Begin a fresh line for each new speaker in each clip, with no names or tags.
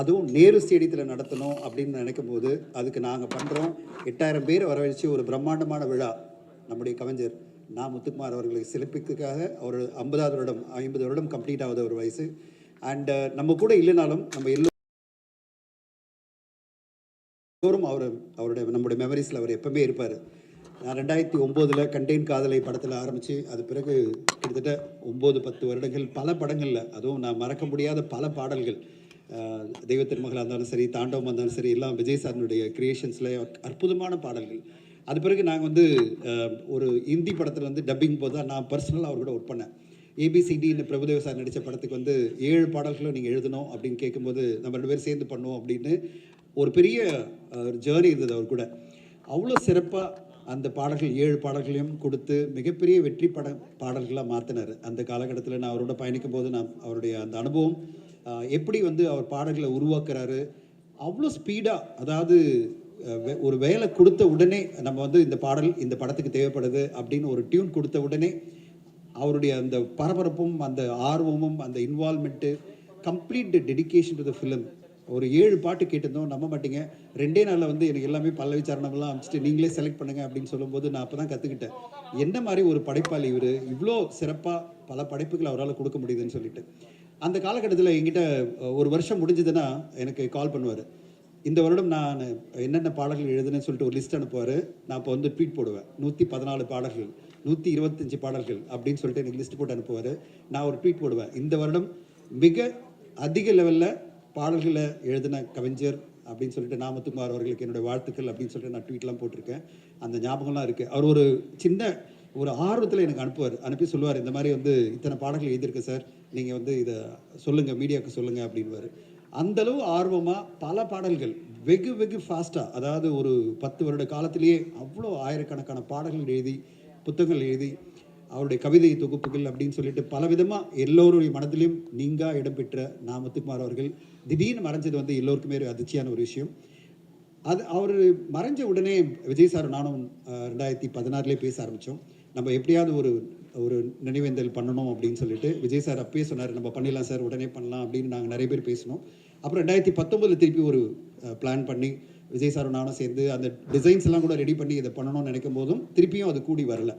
அதுவும் நேரு ஸ்டேடியத்தில் நடத்தணும் அப்படின்னு நினைக்கும் போது அதுக்கு நாங்கள் பண்ணுறோம் எட்டாயிரம் பேர் வரவழைச்சு ஒரு பிரம்மாண்டமான விழா நம்முடைய கவிஞர் நா. முத்துக்குமார் அவர்களை சிறப்பிக்கிறதுக்காக அவர் ஐம்பதாவது வருடம் ஐம்பது வருடம் கம்ப்ளீட் ஆகுது ஒரு வயசு. அண்டு நம்ம கூட இல்லைனாலும் நம்ம எல்லோரும் அவர் அவருடைய நம்முடைய மெமரிஸில் அவர் எப்பவுமே இருப்பார். நான் ரெண்டாயிரத்தி ஒம்போதில் கண்டெயின் காதலை படத்தில் ஆரம்பித்து அது பிறகு கிட்டத்தட்ட ஒம்பது பத்து வருடங்கள் பல படங்களில் அதுவும் நான் மறக்க முடியாத பல பாடல்கள். தெய்வ திருமகளாக இருந்தாலும் சரி தாண்டவமாக இருந்தாலும் சரி எல்லாம் விஜய் சாரனுடைய கிரியேஷன்ஸில் அற்புதமான பாடல்கள். அது பிறகு நாங்கள் வந்து ஒரு இந்தி படத்தில் வந்து டப்பிங் போது தான் நான் பர்சனலாக அவர் கூட ஒர்க் பண்ணேன். ஏபிசிடி இந்த பிரபுதேவ சார் நடித்த படத்துக்கு வந்து ஏழு பாடல்களும் நீங்கள் எழுதணும் அப்படின்னு கேட்கும்போது நம்ம ரெண்டு பேரும் சேர்ந்து பண்ணுவோம் அப்படின்னு ஒரு பெரிய ஒரு ஜேர்னி இருந்தது அவர் கூட. அவ்வளோ சிறப்பாக அந்த பாடல்கள் ஏழு பாடல்களையும் கொடுத்து மிகப்பெரிய வெற்றி பட பாடல்களாக மாற்றினார் அந்த காலகட்டத்தில் நான் அவரோட பயணிக்கும் போது நான் அவருடைய அந்த அனுபவம் எப்படி வந்து அவர் பாடல்களை உருவாக்குறாரு? அவ்வளோ ஸ்பீடாக அதாவது வே- ஒரு வேலை கொடுத்த உடனே நம்ம வந்து இந்த பாடல் இந்த படத்துக்கு தேவைப்படுது அப்படின்னு ஒரு டியூன் கொடுத்த உடனே அவருடைய அந்த பரபரப்பும் அந்த ஆர்வமும் அந்த involvement complete dedication to the film ஒரு ஏழு பாட்டு கேட்டிருந்தோம் நம்ப மாட்டீங்க. ரெண்டே நாளில் வந்து எனக்கு எல்லாமே பல்லவி சரணம்லாம் அமைச்சிட்டு நீங்களே செலக்ட் பண்ணுங்க அப்படின்னு சொல்லும்போது நான் அப்போ தான் கற்றுக்கிட்டேன் என்ன மாதிரி ஒரு படைப்பாளி இவர்? இவ்வளோ சிறப்பாக பல படைப்புகளை அவரால் கொடுக்க முடியுதுன்னு சொல்லிட்டு. அந்த காலகட்டத்தில் என்கிட்ட ஒரு வருஷம் முடிஞ்சதுன்னா எனக்கு கால் பண்ணுவார். இந்த வருடம் நான் என்னென்ன பாடல்கள் எழுதுனேன்னு சொல்லிட்டு ஒரு லிஸ்ட் அனுப்புவார். நான் இப்போ வந்து ட்வீட் போடுவேன். நூற்றி பதினாலு பாடல்கள் நூற்றி இருபத்தஞ்சு பாடல்கள் அப்படின்னு சொல்லிட்டு எனக்கு லிஸ்ட் போட்டு அனுப்புவார். நான் ஒரு ட்வீட் போடுவேன். இந்த வருடம் மிக அதிக லெவலில் பாடல்களை எழுதின கவிஞர் அப்படின்னு சொல்லிட்டு நாமத்துக்குமார் அவர்களுக்கு என்னுடைய வாழ்த்துக்கள் அப்படின்னு சொல்லிட்டு நான் ட்வீட்லாம் போட்டிருக்கேன். அந்த ஞாபகம்லாம் இருக்குது அவர் ஒரு சின்ன ஒரு ஆர்வத்தில் எனக்கு அனுப்புவார். அனுப்பி சொல்லுவார் இந்த மாதிரி வந்து இத்தனை பாடல்கள் எழுதியிருக்கு சார். நீங்கள் வந்து இதை சொல்லுங்கள் மீடியாவுக்கு சொல்லுங்கள் அப்படின்வார் அந்தளவு ஆர்வமாக பல பாடல்கள் வெகு வெகு ஃபாஸ்ட்டாக அதாவது ஒரு பத்து வருட காலத்திலேயே அவ்வளோ ஆயிரக்கணக்கான பாடல்கள் எழுதி புத்தகங்கள் எழுதி அவருடைய கவிதை தொகுப்புகள் அப்படின்னு சொல்லிட்டு பலவிதமாக எல்லோருடைய மனதிலும் நீங்கா இடம்பெற்ற நா முத்துக்குமார் அவர்கள் திடீர்னு மறைஞ்சது வந்து எல்லோருக்குமே ஒரு அதிர்ச்சியான ஒரு விஷயம். அது அவர் மறைஞ்ச உடனே விஜய் சார் நானும் ரெண்டாயிரத்தி பதினாறுலேயே பேச ஆரம்பித்தோம் நம்ம எப்படியாவது ஒரு ஒரு நினைவேந்தல் பண்ணணும் அப்படின்னு சொல்லிட்டு விஜய் சார் அப்பயே சொன்னார் நம்ம பண்ணிடலாம் சார் உடனே பண்ணலாம் அப்படின்னு நாங்கள் நிறைய பேர் பேசினோம். அப்புறம் ரெண்டாயிரத்தி பத்தொம்பதில் திருப்பி ஒரு பிளான் பண்ணி விஜய் சாரும் நானும் சேர்ந்து அந்த டிசைன்ஸ் எல்லாம் கூட ரெடி பண்ணி இதை பண்ணணும்னு நினைக்கும் போதும் திருப்பியும் அது கூடி வரல.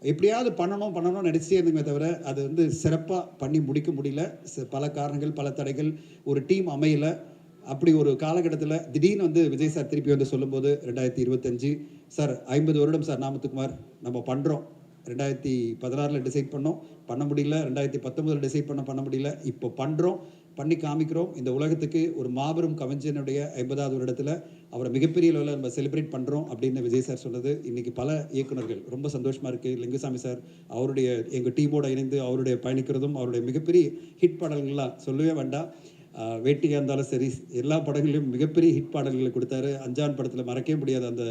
எப்படியாவது பண்ணணும் பண்ணணும்னு நினச்சே இருந்துமே தவிர அது வந்து சிறப்பாக பண்ணி முடிக்க முடியல. ச- பல காரணங்கள் பல தடைகள் ஒரு டீம் அமையல. அப்படி ஒரு காலகட்டத்தில் திடீர்னு வந்து விஜய் சார் திருப்பி வந்து சொல்லும்போது ரெண்டாயிரத்தி இருபத்தஞ்சு சார் ஐம்பது வருடம் சார் நாமத்துக்குமார் நம்ம பண்ணுறோம் ரெண்டாயிரத்தி பதினாறில் டிசைட் பண்ணோம். பண்ண முடியல. ரெண்டாயிரத்தி பத்தொம்பதில் டிசைட் பண்ண பண்ண முடியல. இப்போ பண்ணுறோம் பண்ணி காமிக்கிறோம். இந்த உலகத்துக்கு ஒரு மாபெரும் கவிஞனுடைய ஐம்பதாவது வருடத்தில் அவரை மிகப்பெரிய லெவலில் நம்ம செலிப்ரேட் பண்ணுறோம் அப்படின்னு விஜய் சார் சொன்னது இன்றைக்கி பல இயக்குனர்கள் ரொம்ப சந்தோஷமாக இருக்குது லிங்குசாமி சார் அவருடைய எங்கள் டீமோட இணைந்து அவருடைய பயணிக்கிறதும் அவருடைய மிகப்பெரிய ஹிட் பாடல்கள்லாம் சொல்லவே வேண்டாம். வேட்டியாக இருந்தாலும் சரி எல்லா படங்களையும் மிகப்பெரிய ஹிட் பாடல்களை கொடுத்தாரு. அஞ்சான் படத்தில் மறக்கவே முடியாத அந்த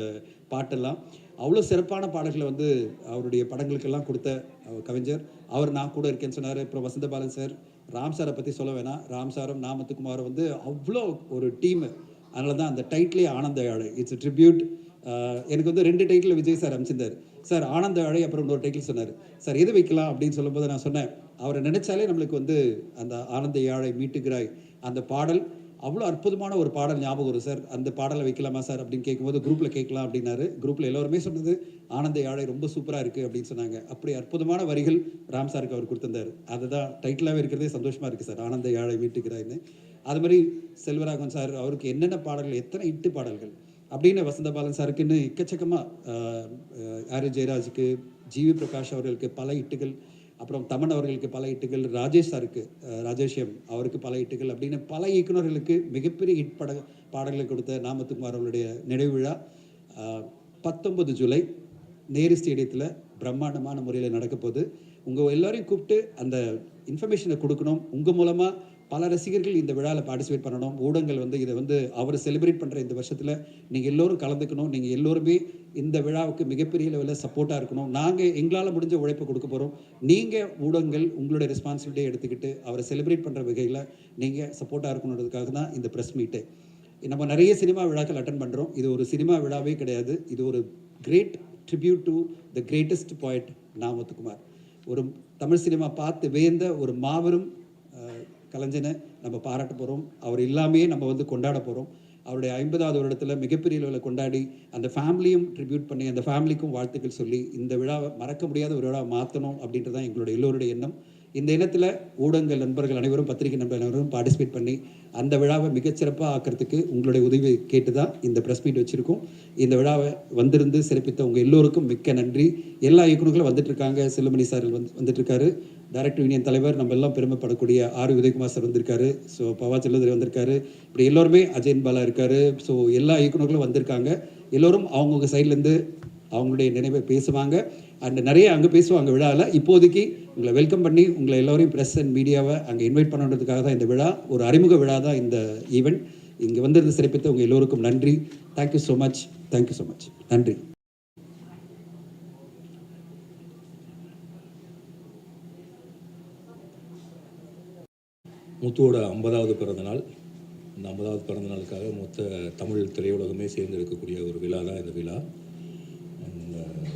பாட்டெல்லாம். அவ்வளோ சிறப்பான பாடல்களை வந்து அவருடைய படங்களுக்கெல்லாம் கொடுத்த கவிஞர். அவர் நான் கூட இருக்கேன்னு சொன்னார். அப்புறம் வசந்தபாலன் சார். ராம் சாரை பற்றி சொல்ல வேணாம். ராம் சாரும் நாமத்துக்குமாரும் வந்து அவ்வளோ ஒரு டீமு. அதனால தான் அந்த டைட்டிலே ஆனந்த ஆடு இட்ஸ் ட்ரிபியூட் எனக்கு வந்து ரெண்டு டைட்டில் விஜய் சார் அமைச்சிருந்தார் சார் ஆனந்த யாழை அப்புறம் இன்னொரு டைட்டில் சொன்னார். சார் எது வைக்கலாம்? அப்படின்னு சொல்லும்போது நான் சொன்னேன். அவரை நினைச்சாலே நம்மளுக்கு வந்து அந்த ஆனந்த யாழை மீட்டுகிறாய். அந்த பாடல் அவ்வளோ அற்புதமான ஒரு பாடல் ஞாபகம் வரும் சார் அந்த பாடலை வைக்கலாமா சார் அப்படின்னு கேட்கும்போது குரூப்பில் கேட்கலாம் அப்படின்னாரு குரூப்பில் எல்லாருமே சொன்னது ஆனந்த யாழை ரொம்ப சூப்பராக இருக்குது அப்படின்னு சொன்னாங்க அப்படி அற்புதமான வரிகள் ராம் சாருக்கு அவர் கொடுத்திருந்தாரு அதுதான் டைட்டிலாகவே இருக்கிறதே சந்தோஷமாக இருக்குது சார் ஆனந்த யாழை மீட்டுகிறாய்ன்னு அது மாதிரி செல்வராகவன் சார் அவருக்கு என்னென்ன பாடல்கள் எத்தனை இட்டு பாடல்கள் அப்படின்னு வசந்தபாலன் சாருக்குன்னு எக்கச்சக்கமாக ஆர் ஜெயராஜுக்கு ஜிவி பிரகாஷ் அவர்களுக்கு பல இட்டுகள் அப்புறம் தமன் அவர்களுக்கு பல இட்டுகள் ராஜேஷ் சாருக்கு அஹ், ராஜேஷ் எம் அவருக்கு பல இட்டுகள் அப்படின்னு பல இயக்குனர்களுக்கு மிகப்பெரிய ஹிட் பட பாடல்களை கொடுத்த நாமத்துக்குமார் அவருடைய நினைவு விழா. பத்தொன்பது ஜூலை நேரு ஸ்டேடியத்தில் பிரம்மாண்டமான முறையில் நடக்க போகுது உங்கள் எல்லோரையும் கூப்பிட்டு அந்த இன்ஃபர்மேஷனை கொடுக்கணும். உங்கள் மூலமாக பல ரசிகர்கள் இந்த விழாவில் பார்ட்டிசிபேட் பண்ணணும். ஊடகங்கள் வந்து இதை வந்து அவர் செலிப்ரேட் பண்ணுற இந்த வருஷத்தில் நீங்கள் எல்லோரும் கலந்துக்கணும். நீங்கள் எல்லோருமே இந்த விழாவுக்கு மிகப்பெரிய லெவலில் சப்போர்ட்டாக இருக்கணும். நாங்கள் எங்களால் முடிஞ்ச உழைப்பை கொடுக்க போகிறோம் நீங்கள் ஊடகங்கள் உங்களுடைய ரெஸ்பான்சிபிலிட்டியை எடுத்துக்கிட்டு அவரை செலிப்ரேட் பண்ணுற வகையில் நீங்கள் சப்போர்ட்டாக இருக்கணுன்றதுக்காக தான் இந்த ப்ரெஸ் மீட்டு நம்ம நிறைய சினிமா விழாக்கள் அட்டன் பண்ணுறோம் இது ஒரு சினிமா விழாவே கிடையாது. இது ஒரு great tribute to the greatest poet நாமத்துக்குமார். ஒரு தமிழ் சினிமா பார்த்து வியந்த ஒரு மாபெரும் கலைஞனை நம்ம பாராட்ட போகிறோம் அவர் இல்லாமையே நம்ம வந்து கொண்டாட போகிறோம் அவருடைய ஐம்பதாவது வருடத்தில் மிகப்பெரிய அளவில் கொண்டாடி அந்த ஃபேமிலியும் ட்ரிபியூட் பண்ணி அந்த ஃபேமிலிக்கும் வாழ்த்துக்கள் சொல்லி இந்த விழாவை மறக்க முடியாத ஒரு விழாவை மாற்றணும் அப்படின்றது தான் எங்களுடைய எல்லோருடைய எண்ணம். இந்த இனத்தில் ஊடகங்கள் நண்பர்கள் அனைவரும் பத்திரிகை நண்பர்கள் அனைவரும் பார்ட்டிசிபேட் பண்ணி அந்த விழாவை மிகச்சிறப்பாக ஆக்கிறதுக்கு உங்களுடைய உதவி கேட்டு தான் இந்த ப்ரெஸ் மீட் வச்சுருக்கோம். இந்த விழாவை வந்திருந்து சிறப்பித்த உங்கள் எல்லோருக்கும் மிக்க நன்றி. எல்லா இயக்குநர்களும் வந்துட்டு இருக்காங்க செல்லுமணி சார் வந்து வந்துட்டு இருக்காரு டைரக்டர் யூனியன் தலைவர் நம்ம எல்லாம் பெருமைப்படக்கூடிய ஆர் உதயகுமார் சார் வந்திருக்காரு. ஸோ பவா செல்லதுரை வந்திருக்காரு. இப்படி எல்லோருமே அஜயன் பாலா இருக்காரு. ஸோ எல்லா இயக்குநர்களும் வந்திருக்காங்க. எல்லோரும் அவங்கவுங்க சைட்லேருந்து அவங்களுடைய நினைவை பேசுவாங்க. அண்ட் நிறைய அங்கே பேசுவாங்க விழாவில் இப்போதைக்கு உங்களை வெல்கம் பண்ணி உங்களை எல்லோரையும் ப்ரெஸ் அண்ட் மீடியாவை அங்கே இன்வைட் பண்ணுறதுக்காக தான் இந்த விழா. ஒரு அறிமுக விழா தான் இந்த ஈவெண்ட் இங்கே வந்திருந்து சிறப்பித்த உங்கள் எல்லோருக்கும் நன்றி. Thank you so much thank you so much நன்றி.
முத்துவோட ஐம்பதாவது பிறந்தநாள் இந்த ஐம்பதாவது பிறந்த நாளுக்காக மொத்த தமிழ் திரையுலகமே சேர்ந்து இருக்கக்கூடிய ஒரு விழா தான் இந்த விழா.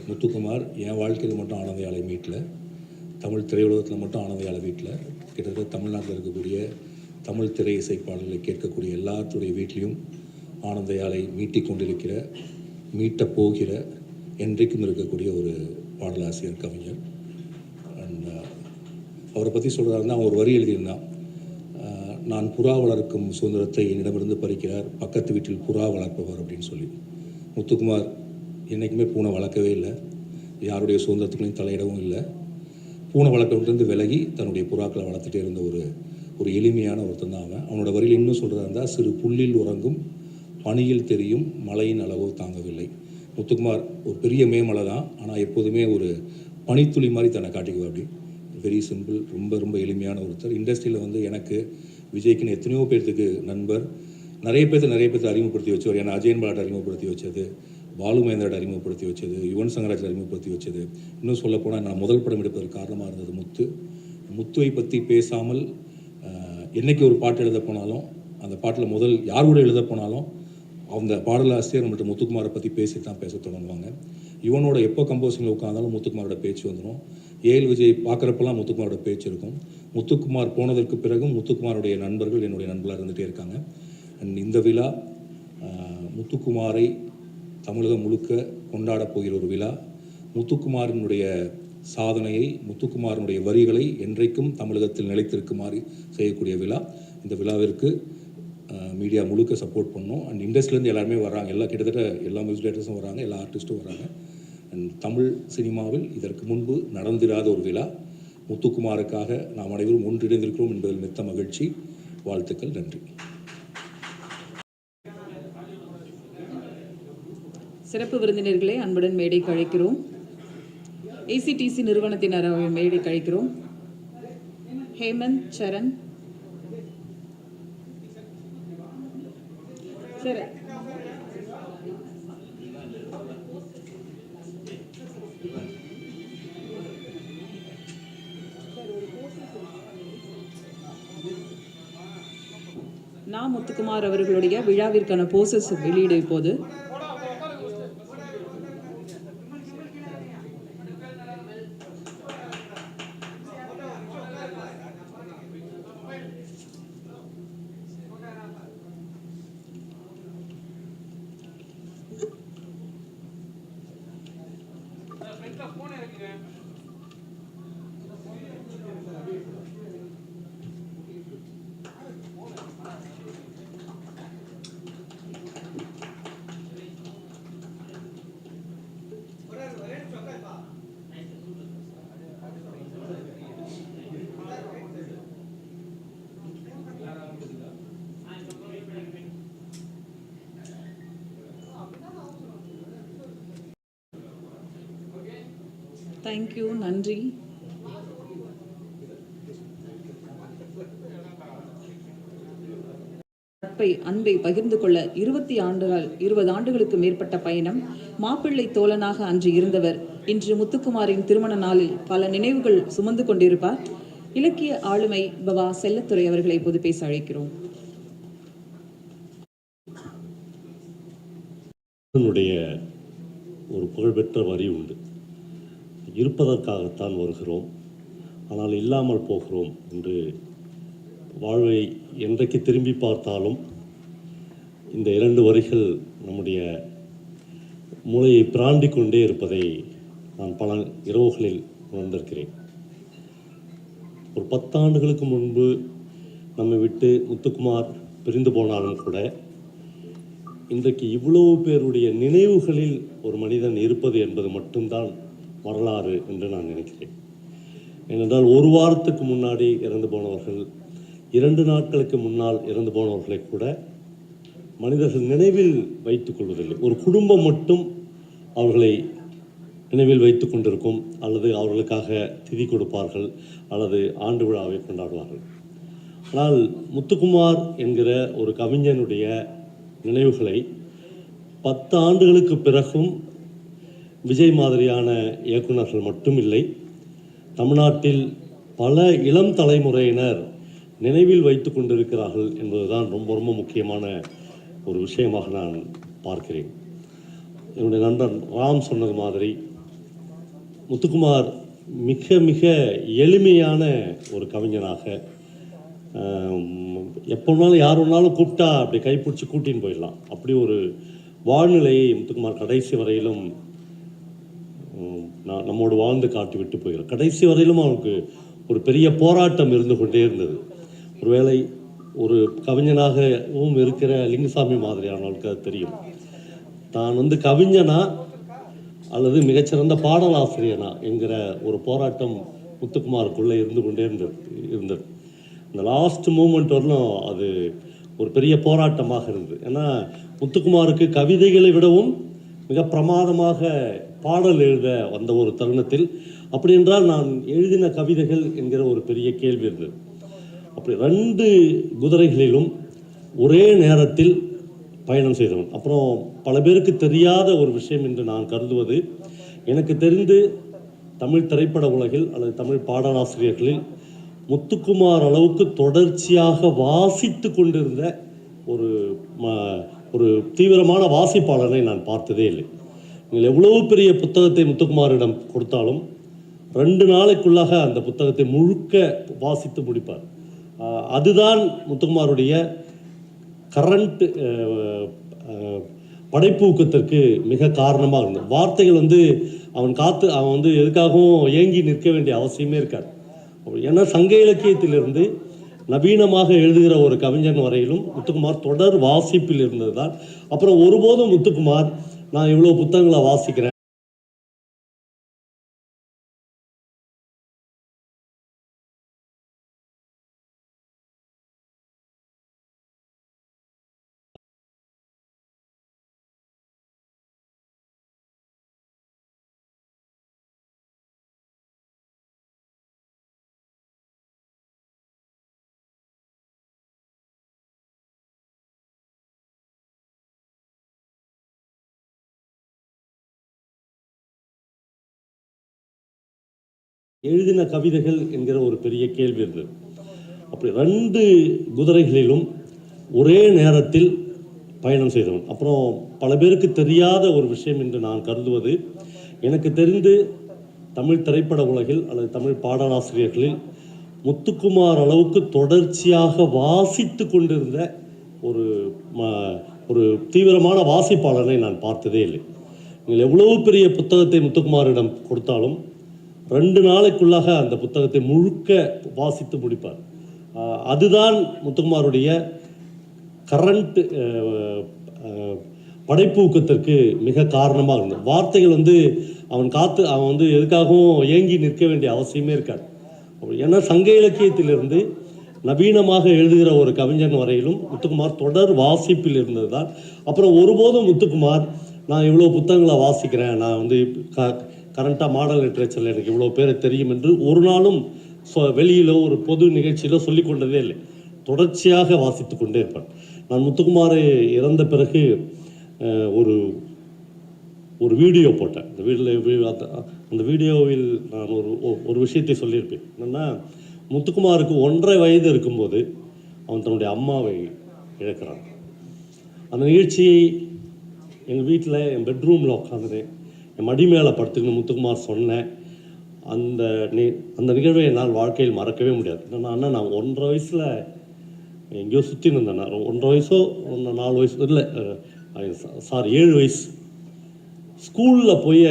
முத்துக்குமார் என் வாழ்க்கையில் மட்டும் ஆனந்தையாலை மீட்டில் தமிழ் திரையுலகத்தில் மட்டும் ஆனந்தையாலை வீட்டில் கிட்டத்தட்ட தமிழ்நாட்டில் இருக்கக்கூடிய தமிழ் திரை இசைப்பாடல்களை கேட்கக்கூடிய எல்லாத்துடைய வீட்லேயும் ஆனந்தையாலை மீட்டிக் கொண்டிருக்கிற மீட்டப் போகிற என்றைக்கும் இருக்கக்கூடிய ஒரு பாடலாசிரியர் கவிஞர். அண்ட் uh, அவரை பற்றி சொல்கிறதா அவர் வரி எழுதியிருந்தான். Uh, நான் புறா வளர்க்கும் சுதந்திரத்தை என்னிடமிருந்து பறிக்கிறார் பக்கத்து வீட்டில் புறா வளர்ப்பவர் அப்படின்னு சொல்லி. முத்துக்குமார் என்றைக்குமே பூனை வளர்க்கவே இல்லை. யாருடைய சுதந்திரத்துக்குள்ளையும் தலையிடவும் இல்லை. பூனை வளர்க்கறதுலேருந்து விலகி தன்னுடைய புறாக்களை வளர்த்துட்டே இருந்த ஒரு ஒரு எளிமையான ஒருத்தன் தான் அவன். அவனோட வரியில் இன்னும் சொல்கிறதா இருந்தால் சிறு புல்லில் உறங்கும் பனியில் தெரியும் மழையின் அளவோ தாங்கவில்லை. முத்துக்குமார் ஒரு பெரிய மேமலை தான். ஆனால் எப்போதுமே ஒரு பனித்துளி மாதிரி தன்னை காட்டிக்குவா அப்படி. வெரி சிம்பிள் ரொம்ப ரொம்ப எளிமையான ஒருத்தர். இண்டஸ்ட்ரியில் வந்து எனக்கு விஜய்க்குன்னு எத்தனையோ பேர்த்துக்கு நண்பர். நிறைய பேர்த்து நிறைய பேர்த்து அறிமுகப்படுத்தி வச்சவர். ஏன்னா அஜயன் பாலாட்டை அறிமுகப்படுத்தி வச்சது. பாலு மகேந்திராட் அறிமுகப்படுத்தி வச்சது யுவன் சங்கராஜ் அறிமுகப்படுத்தி வச்சது. இன்னும் சொல்லப்போனால் நான் முதல் படம் எடுப்பதற்கு காரணமாக இருந்தது முத்து. முத்துவை பற்றி பேசாமல் என்னைக்கு ஒரு பாட்டு எழுத போனாலும் அந்த பாட்டில் முதல் யார் கூட எழுத போனாலும் அந்த பாடலாசிரியர் மற்றும் முத்துக்குமாரை பற்றி பேசி தான் பேச தொடங்குவாங்க. இவனோட எப்போ கம்போசிங்கில் உட்காந்தாலும் முத்துக்குமாரோட பேச்சு வந்துடும் ஏஎல் விஜய் பார்க்குறப்பெல்லாம் முத்துக்குமாரோட பேச்சு இருக்கும். முத்துக்குமார் போனதற்கு பிறகும் முத்துக்குமாருடைய நண்பர்கள் என்னுடைய நண்பர்களாக இருந்துகிட்டே இருக்காங்க. அண்ட் இந்த விழா முத்துக்குமாரை தமிழகம் முழுக்க கொண்டாடப் போகிற ஒரு விழா. முத்துக்குமாரினுடைய சாதனையை முத்துக்குமாரனுடைய வரிகளை என்றைக்கும் தமிழகத்தில் நிலைத்திருக்குமாறு செய்யக்கூடிய விழா. இந்த விழாவிற்கு மீடியா முழுக்க சப்போர்ட் பண்ணோம். அண்ட் இண்டஸ்ட்ரியிலேருந்து எல்லாருமே வராங்க எல்லா கிட்டத்தட்ட எல்லா மியூசிக் டைரக்டர்ஸும் வராங்க எல்லா ஆர்டிஸ்ட்டும் வராங்க அண்ட் தமிழ் சினிமாவில் இதற்கு முன்பு நடந்திராத ஒரு விழா. முத்துக்குமாருக்காக நாம் அனைவரும் ஒன்றிணைந்திருக்கிறோம் என்பதில் மித்த மகிழ்ச்சி. வாழ்த்துக்கள். நன்றி.
சிறப்பு விருந்தினர்களை அன்புடன் மேடை கழிக்கிறோம் ஏசிடிசி நிறுவனத்தினர் மேடை கழிக்கிறோம் ஹேமந்த் சரண். சரி. நா முத்துக்குமார் அவர்களுடைய விழாவிற்கான போசஸ் வெளியீடு இப்போது. தேங்க்யூ நன்றி. நட்பை அன்பை பகிர்ந்து கொள்ள இருபத்தி ஆண்டுகள் இருபது ஆண்டுகளுக்கு மேற்பட்ட பயணம் மாப்பிள்ளை தோழனாக அன்று இருந்தவர். இன்று முத்துக்குமாரின் திருமண நாளில் பல நினைவுகள் சுமந்து கொண்டிருப்பார். இலக்கிய ஆளுமை பவா செல்லத்துறை அவர்களை பொது பேச அழைக்கிறோம்.
ஒரு புகழ்பெற்ற வரி உண்டு. இருப்பதற்காகத்தான் வருகிறோம். ஆனால் இல்லாமல் போகிறோம் என்று வாழ்வை என்றைக்கு திரும்பி பார்த்தாலும் இந்த இரண்டு வரிகள் நம்முடைய மூளையை பிராண்டி கொண்டே இருப்பதை நான் பல இரவுகளில் உணர்ந்திருக்கிறேன். ஒரு பத்தாண்டுகளுக்கு முன்பு நம்மை விட்டு முத்துக்குமார் பிரிந்து போனாலும் கூட இன்றைக்கு இவ்வளவு பேருடைய நினைவுகளில் ஒரு மனிதன் இருப்பது என்பது மட்டும்தான் வரலாறு என்று நான் நினைக்கிறேன். ஏனென்றால் ஒரு வாரத்துக்கு முன்னாடி இறந்து போனவர்கள் இரண்டு நாட்களுக்கு முன்னால் இறந்து போனவர்களை கூட மனிதர்கள் நினைவில் வைத்துக் கொள்வதில்லை. ஒரு குடும்பம் மட்டும் அவர்களை நினைவில் வைத்துக் கொண்டிருக்கும் அல்லது அவர்களுக்காக திதி கொடுப்பார்கள் அல்லது ஆண்டு விழாவை கொண்டாடுவார்கள். ஆனால் முத்துக்குமார் என்கிற ஒரு கவிஞனுடைய நினைவுகளை பத்து ஆண்டுகளுக்கு பிறகும் விஜய் மாதிரியான இயக்குனர்கள் மட்டும் இல்லை தமிழ்நாட்டில் பல இளம் தலைமுறையினர் நினைவில் வைத்து கொண்டிருக்கிறார்கள் என்பதுதான் ரொம்ப ரொம்ப முக்கியமான ஒரு விஷயமாக நான் பார்க்கிறேன். என்னுடைய நண்பன் ராம் சொன்னது மாதிரி முத்துக்குமார் மிக மிக எளிமையான ஒரு கவிஞனாக எப்போ வேணாலும் யார் வேணாலும் கூப்பிட்டா அப்படி கைப்பிடிச்சி கூட்டின்னு போயிடலாம். அப்படி ஒரு வாழ்நிலையை முத்துக்குமார் கடைசி வரையிலும் நான் நம்மோடு வாழ்ந்து காட்டி விட்டு போகிறார். கடைசி வரையிலும் அவனுக்கு ஒரு பெரிய போராட்டம் இருந்து கொண்டே இருந்தது. ஒருவேளை ஒரு கவிஞனாகவும் இருக்கிற லிங்குசாமி மாதிரியானவனுக்கு அது தெரியும். தான் வந்து கவிஞனா அல்லது மிகச்சிறந்த பாடலாசிரியனா என்கிற ஒரு போராட்டம் முத்துக்குமாருக்குள்ளே இருந்து கொண்டே இருந்தது இருந்தது. இந்த லாஸ்ட் மூமெண்ட் வரலும் அது ஒரு பெரிய போராட்டமாக இருந்தது. ஏன்னா முத்துக்குமாருக்கு கவிதைகளை விடவும் மிக பிரமாதமாக பாடல் எழுத வந்த ஒரு தருணத்தில் அப்படி என்றால் நான் எழுதின கவிதைகள் என்கிற ஒரு பெரிய கேள்வி இருந்தது. அப்படி ரெண்டு குதிரைகளிலும் ஒரே நேரத்தில் பயணம் செய்தவன். அப்புறம் பல பேருக்கு தெரியாத ஒரு விஷயம் என்று நான் கருதுவது எனக்கு தெரிந்து தமிழ் திரைப்பட உலகில் அல்லது தமிழ் பாடலாசிரியர்களில் முத்துக்குமார் அளவுக்கு தொடர்ச்சியாக வாசித்து கொண்டிருந்த ஒரு ம- ஒரு தீவிரமான வாசிப்பாளனை நான் பார்த்ததே இல்லை. நீங்கள் எவ்வளவு பெரிய புத்தகத்தை முத்துக்குமாரிடம் கொடுத்தாலும் ரெண்டு நாளைக்குள்ளாக அந்த புத்தகத்தை முழுக்க வாசித்து முடிப்பார். அதுதான் முத்துக்குமாருடைய கரண்ட் படைப்பூக்கத்திற்கு மிக காரணமாக இருந்தது. வார்த்தைகள் வந்து அவன் காத்து அவன் வந்து எதுக்காகவும் ஏங்கி நிற்க வேண்டிய அவசியமே இருக்காது. ஏன்னா சங்க இலக்கியத்திலிருந்து நவீனமாக எழுதுகிற ஒரு கவிஞன் வரையிலும் முத்துக்குமார் தொடர் வாசிப்பில் இருந்தது தான் அப்புறம் ஒருபோதும் முத்துக்குமார் நான் இவ்வளோ புத்தகங்களை வாசிக்கிறேன். எழுதின கவிதைகள் என்கிற ஒரு பெரிய கேள்வி இருந்தது. அப்படி ரெண்டு குதிரைகளிலும் ஒரே நேரத்தில் பயணம் செய்தவன். அப்புறம் பல பேருக்கு தெரியாத ஒரு விஷயம் என்று நான் கருதுவது எனக்கு தெரிந்து தமிழ் திரைப்பட உலகில் அல்லது தமிழ் பாடலாசிரியர்களில் முத்துக்குமார் அளவுக்கு தொடர்ச்சியாக வாசித்து கொண்டிருந்த ஒரு ம- ஒரு தீவிரமான வாசிப்பாளனை நான் பார்த்ததே இல்லை. நீங்கள் எவ்வளவு பெரிய புத்தகத்தை முத்துக்குமாரிடம் கொடுத்தாலும் ரெண்டு நாளைக்குள்ளாக அந்த புத்தகத்தை முழுக்க வாசித்து முடிப்பார். அதுதான் முத்துக்குமாருடைய கரண்ட் படைப்பூக்கத்திற்கு மிக காரணமாக இருந்தது. வார்த்தைகள் வந்து அவன் காத்து அவன் வந்து எதுக்காகவும் ஏங்கி நிற்க வேண்டிய அவசியமே இருக்காது. ஏன்னா சங்க இலக்கியத்திலிருந்து நவீனமாக எழுதுகிற ஒரு கவிஞன் வரையிலும் முத்துக்குமார் தொடர் வாசிப்பில் இருந்தது தான் அப்புறம் ஒருபோதும் முத்துக்குமார் நான் இவ்வளோ புத்தகங்களை வாசிக்கிறேன். நான் வந்து க கரண்ட்டாக மாடல் லிட்ரேச்சரில் எனக்கு இவ்வளோ பேர் தெரியும் என்று ஒரு நாளும் வெளியில் வெளியிலோ ஒரு பொது நிகழ்ச்சியிலோ சொல்லிக் கொண்டதே இல்லை. தொடர்ச்சியாக வாசித்து கொண்டே இருப்பேன். நான் முத்துக்குமார் இறந்த பிறகு ஒரு ஒரு வீடியோ போட்டேன். இந்த வீடியோ அந்த வீடியோவில் நான் ஒரு ஒ- ஒரு விஷயத்தை சொல்லியிருப்பேன். என்னென்னா முத்துக்குமாருக்கு ஒன்றரை வயது இருக்கும்போது அவன் தன்னுடைய அம்மாவை இழக்கிறான். அந்த நிகழ்ச்சியை எங்கள் வீட்டில் என் பெட்ரூமில் உட்காந்துனேன் என் மடி மேலே படுத்துக்கின்னு முத்துக்குமார் சொன்னேன். அந்த நி அந்த நிகழ்வை என்னால் வாழ்க்கையில் மறக்கவே முடியாது. என்னன்னா நான் ஒன்றரை வயசில் எங்கேயோ சுற்றி இருந்தேன். நான் ஒன்றரை வயசோ ஒன்று நாலு வயசு இல்லை சாரி ஏழு வயசு. ஸ்கூலில் போய்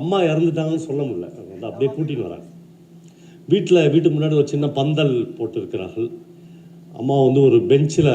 அம்மா இறந்துட்டாங்கன்னு சொல்ல முடியல. வந்து அப்படியே கூட்டின்னு வராங்க. வீட்டில் வீட்டுக்கு முன்னாடி ஒரு சின்ன பந்தல் போட்டிருக்கிறார்கள். அம்மா வந்து ஒரு பெஞ்சில்